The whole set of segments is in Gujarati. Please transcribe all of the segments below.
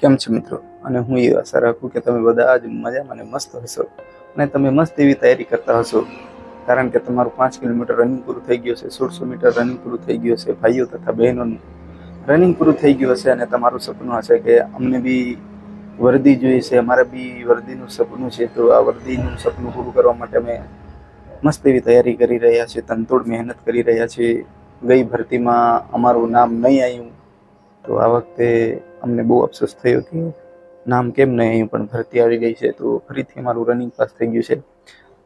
કેમ છો મિત્રો? અને હું એ આશા રાખું કે તમે બધા જ મજામાં અને મસ્ત હશો. અને તમે મસ્ત એવી તૈયારી કરતા હશો. કારણ કે તમારું પાંચ કિલોમીટર રનિંગ પૂરું થઈ ગયું છે, સોળસો મીટર રનિંગ પૂરું થઈ ગયું છે, ભાઈઓ તથા બહેનોનું. રનિંગ પૂરું થઈ ગયું હશે અને તમારું સપનું હશે કે અમને બી વર્દી જોઈએ છે, અમારે બી વર્દીનું સપનું છે. તો આ વર્દીનું સપનું પૂરું કરવા માટે અમે મસ્ત એવી તૈયારી કરી રહ્યા છીએ, તનતોડ મહેનત કરી રહ્યા છીએ. ગઈ ભરતીમાં અમારું નામ નહીં આવ્યું. તો આ વખતે અમને બહુ અફસોસ થયો કે નામ કેમ નહીં અહીં પણ ભરતી આવી ગઈ છે, તો ફરીથી મારું રનિંગ પાસ થઈ ગયું છે.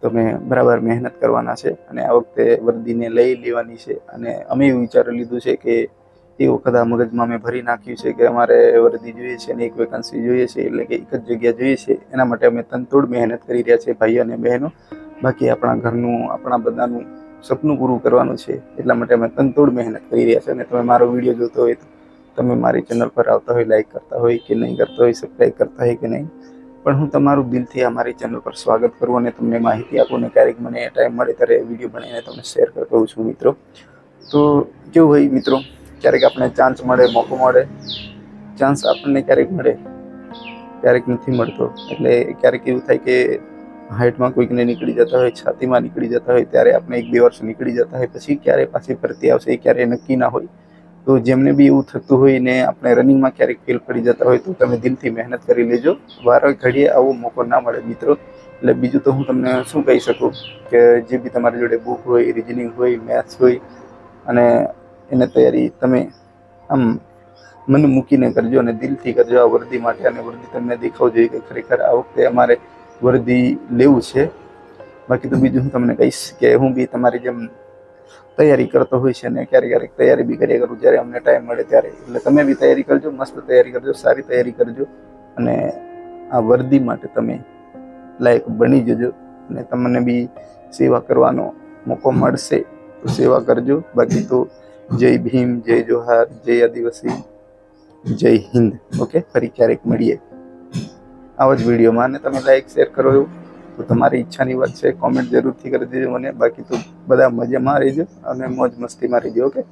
તો મેં બરાબર મહેનત કરવાના છે અને આ વખતે વર્દીને લઈ લેવાની છે અને અમે એવું વિચારી લીધું છે કે એ વખત આ મગજમાં મેં ભરી નાખ્યું છે કે અમારે વર્દી જોઈએ છે અને એક વેકન્સી જોઈએ છે, એટલે કે એક જ જગ્યા જોઈએ છે. એના માટે અમે તનતોડ મહેનત કરી રહ્યા છીએ ભાઈ અને બહેનો. બાકી આપણા ઘરનું, આપણા બધાનું સપનું પૂરું કરવાનું છે, એટલા માટે અમે તનતોડ મહેનત કરી રહ્યા છીએ અને તમે મારો વીડિયો જોતો હોય તો તમે મારી ચેનલ પર આવતા હોય લાઈક કરતા હોય કે નહીં કરતા હોય સબસ્ક્રાઈબ કરતા હોય કે નહીં, પણ હું તમારું દિલથી આ મારી ચેનલ પર સ્વાગત કરું અને તમને માહિતી આપું ને ક્યારેક મને ટાઈમ મળે ત્યારે વીડિયો બનાવીને તમને શેર કરતો હોઉં છું મિત્રો. તો કેવું હોય મિત્રો? ક્યારેક આપણે ચાન્સ મળે, મોકો મળે? ચાન્સ આપણને ક્યારેક મળે? ક્યારેક નથી મળતો. એટલે ક્યારેક એવું થાય કે હાઇટમાં કોઈકને નીકળી જતા હોય, છાતીમાં નીકળી જતા હોય, ત્યારે આપણે એક બે વર્ષ નીકળી જતા હોય, પછી ક્યારે પાછી ફરતી આવશે એ ક્યારે નક્કી ના હોય. તો જેમને બી એવું થતું હોય ને આપણે રનિંગમાં ક્યારેક ફેલ પડી જતા હોય તો તમે દિલથી મહેનત કરી લેજો. વારો ઘડીએ આવો મોકો ના મળે મિત્રો. એટલે બીજું તો હું તમને શું કહી શકું? કે જે બી તમારી જોડે બુક હોય રિઝનિંગ હોય મેથ્સ હોય, અને એને તૈયારી તમે આમ મન મૂકીને કરજો અને દિલથી કરજો. આ વર્દી માટે અને વર્દી તમને દેખાવ જોઈએ કે ખરેખર આ વખતે અમારે વર્દી લેવું છે. બાકી તો બીજું હું તમને કહીશ કે હું બી તમારી જેમ તૈયારી કરતો હોય છે ને ક્યારેક ક્યારેક તૈયારી બી કર્યા કરું. જ્યારે અમને ટાઈમ મળે ત્યારે. એટલે તમે બી તૈયારી કરજો, મસ્ત તૈયારી કરજો, સારી તૈયારી કરજો અને આ વર્દી માટે તમે લાયક બની જજો અને તમને બી સેવા કરવાનો મોકો મળશે તો સેવા કરજો. બાકી તો જય ભીમ, જય જોહાર, જય આદિવાસી, જય હિન્દ. ઓકે ફરી ક્યારેક મળીએ. આવા જ વિડીયોમાં અને તમે લાઈક શેર કરો એવું. તો તમારી ઈચ્છાની વાત છે કોમેન્ટ જરૂરથી કરી દેજો મને. બાકી તો બધા મજામાં રહેજો અને મોજ મસ્તીમાં રહેજો ઓકે